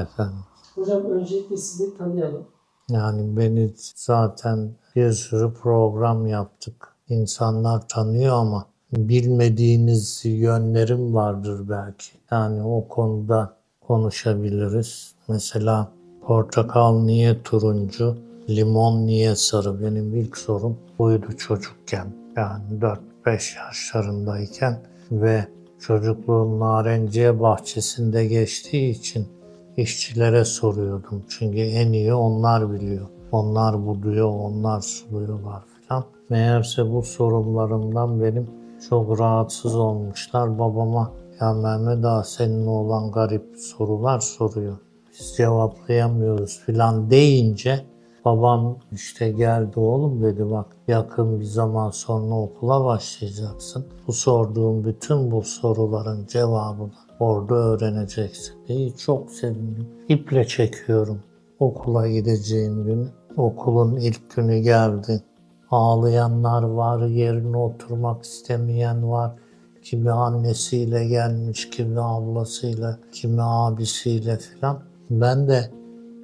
Efendim. Hocam öncelikle sizi tanıyalım. Yani beni zaten bir sürü program yaptık. İnsanlar tanıyor ama bilmediğiniz yönlerim vardır belki. Yani o konuda konuşabiliriz. Mesela portakal niye turuncu, limon niye sarı? Benim ilk sorum buydu çocukken. Yani 4-5 yaşlarındayken ve çocukluğum narenciye bahçesinde geçtiği için işçilere soruyordum. Çünkü en iyi onlar biliyor. Onlar buduyor, onlar suluyorlar falan. Meğerse bu sorunlarımdan benim çok rahatsız olmuşlar. Babama ya Mehmet Ağa senin oğlan garip sorular soruyor. Biz cevaplayamıyoruz falan deyince babam işte geldi oğlum dedi bak yakın bir zaman sonra okula başlayacaksın. Bu sorduğum bütün bu soruların cevabını orada öğreneceksin. İyi çok sevindim. İple çekiyorum okula gideceğim günü. Okulun ilk günü geldi. Ağlayanlar var, yerine oturmak istemeyen var. Kimi annesiyle gelmiş, kimi ablasıyla, kimi abisiyle filan. Ben de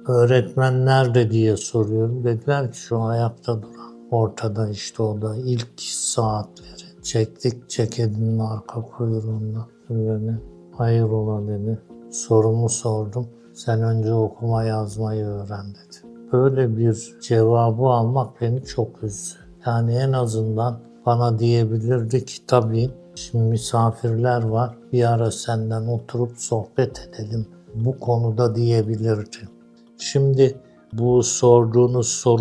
öğretmen nerede diye soruyorum. Dediler ki şu ayakta duran. Ortada işte o da ilk saatleri. Çektik ceketinin arka kuyruğundan. Böyle hayrola dedi. Sorumu sordum. Sen önce okuma yazmayı öğren dedi. Böyle bir cevabı almak beni çok üzdü. Yani en azından bana diyebilirdi ki tabii şimdi misafirler var bir ara senden oturup sohbet edelim bu konuda diyebilirdi. Şimdi bu sorduğunuz soru